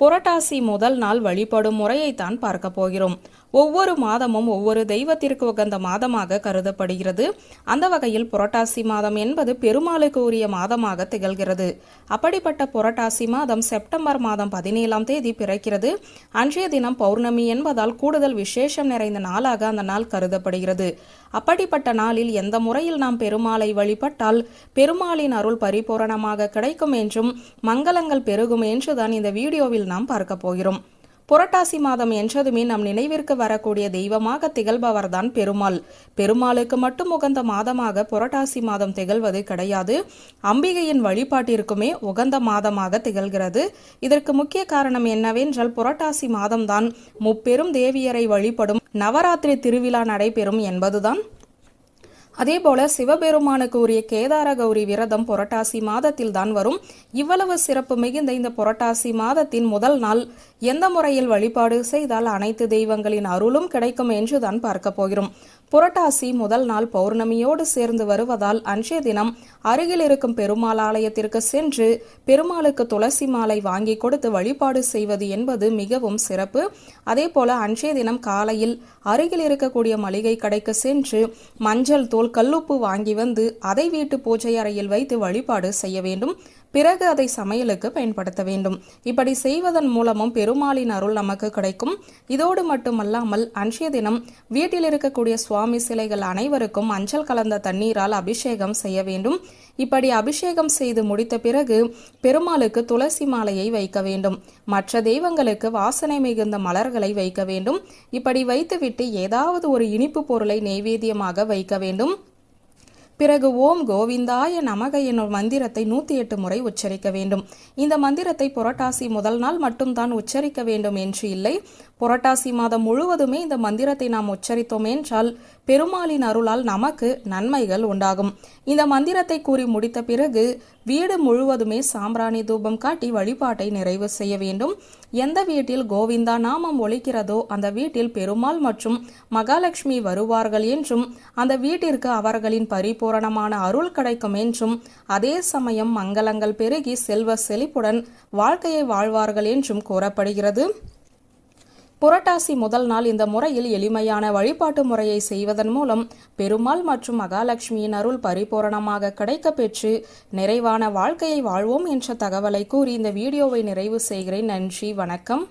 புரட்டாசி முதல் நாள் வழிபடும் முறையைத்தான் பார்க்க போகிறோம். ஒவ்வொரு மாதமும் ஒவ்வொரு தெய்வத்திற்கு உகந்த மாதமாக கருதப்படுகிறது. அந்த வகையில் புரட்டாசி மாதம் என்பது பெருமாளுக்கு உரிய மாதமாக திகழ்கிறது. அப்படிப்பட்ட புரட்டாசி மாதம் செப்டம்பர் மாதம் பதினேழாம் தேதி பிறக்கிறது. அன்றைய தினம் பௌர்ணமி என்பதால் கூடுதல் விசேஷம் நிறைந்த நாளாக அந்த நாள் கருதப்படுகிறது. அப்படிப்பட்ட நாளில் எந்த முறையில் நாம் பெருமாளை வழிபட்டால் பெருமாளின் அருள் பரிபூரணமாக கிடைக்கும் என்றும் மங்களங்கள் பெருகும் என்றுதான் இந்த வீடியோவில் நாம் பார்க்க போகிறோம். புரட்டாசி மாதம் என்றதுமே நம் நினைவிற்கு வரக்கூடிய தெய்வமாக திகழ்பவர்தான் பெருமாள். பெருமாளுக்கு மட்டும் உகந்த மாதமாக புரட்டாசி மாதம் திகழ்வது கிடையாது. அம்பிகையின் வழிபாட்டிற்குமே உகந்த மாதமாக திகழ்கிறது. இதற்கு முக்கிய காரணம் என்னவென்றால் புரட்டாசி மாதம்தான் முப்பெரும் தேவியரை வழிபடும் நவராத்திரி திருவிழா நடைபெறும் என்பதுதான். அதேபோல சிவபெருமானுக்கு உரிய கேதார கௌரி விரதம் புரட்டாசி மாதத்தில் தான் வரும். இவ்வளவு சிறப்பு மிகுந்த இந்த புரட்டாசி மாதத்தின் முதல் நாள். எந்த முறையில் வழிபாடு செய்தால் அனைத்து தெய்வங்களின் அருளும் கிடைக்கும் என்றுதான் பார்க்க போகிறோம். புரட்டாசி முதல் நாள் பௌர்ணமியோடு சேர்ந்து வருவதால் அன்றைய தினம் அருகில் இருக்கும் பெருமாள் ஆலயத்திற்கு சென்று பெருமாளுக்கு துளசி மாலை வாங்கி கொடுத்து வழிபாடு செய்வது என்பது மிகவும் சிறப்பு. அதே போல அன்றைய தினம் காலையில் அருகில் இருக்கக்கூடிய மளிகை கடைக்கு சென்று மஞ்சள் தூள் கல்லுப்பு வாங்கி வந்து அதை வீட்டு பூஜை அறையில் வைத்து வழிபாடு செய்ய வேண்டும். பிறகு அதை சமையலுக்கு பயன்படுத்த வேண்டும். இப்படி செய்வதன் மூலமும் பெருமாளின் அருள் நமக்கு கிடைக்கும். இதோடு மட்டுமல்லாமல் அன்றைய தினம் வீட்டில் இருக்கக்கூடிய சுவாமி சிலைகள் அனைவருக்கும் அஞ்சல் கலந்த தண்ணீரால் அபிஷேகம் செய்ய வேண்டும். இப்படி அபிஷேகம் செய்து முடித்த பிறகு பெருமாளுக்கு துளசி மாலையை வைக்க வேண்டும். மற்ற தெய்வங்களுக்கு வாசனை மிகுந்த மலர்களை வைக்க வேண்டும். இப்படி வைத்துவிட்டு ஏதாவது ஒரு இனிப்பு பொருளை நெய்வேத்தியமாக வைக்க வேண்டும். பிறகு ஓம் கோவிந்தாய நமக என்னும் மந்திரத்தை நூத்தி எட்டு முறை உச்சரிக்க வேண்டும். இந்த மந்திரத்தை புரட்டாசி முதல் நாள் மட்டும்தான் உச்சரிக்க வேண்டும் என்று இல்லை. புரட்டாசி மாதம் முழுவதுமே இந்த மந்திரத்தை நாம் உச்சரித்தோம் என்றால் பெருமாளின் அருளால் நமக்கு நன்மைகள் உண்டாகும். இந்த மந்திரத்தை கூறி முடித்த பிறகு வீடு முழுவதுமே சாம்பிராணி தூபம் காட்டி வழிபாட்டை நிறைவு செய்ய வேண்டும். எந்த வீட்டில் கோவிந்தா நாமம் ஒழிக்கிறதோ அந்த வீட்டில் பெருமாள் மற்றும் மகாலட்சுமி வருவார்கள் என்றும் அந்த வீட்டிற்கு அவர்களின் பூரணமான அருள் கிடைக்கும் என்றும் அதே சமயம் மங்களங்கள் பெருகி செல்வ செழிப்புடன் வாழ்க்கையை வாழ்வார்கள் என்றும் கூறப்படுகிறது. புரட்டாசி முதல் நாள் இந்த முறையில் எளிமையான வழிபாட்டு முறையை செய்வதன் மூலம் பெருமாள் மற்றும் மகாலட்சுமியின் அருள் பரிபூரணமாக கிடைக்க பெற்று நிறைவான வாழ்க்கையை வாழ்வோம் என்ற தகவலை கூறி இந்த வீடியோவை நிறைவு செய்கிறேன். நன்றி வணக்கம்.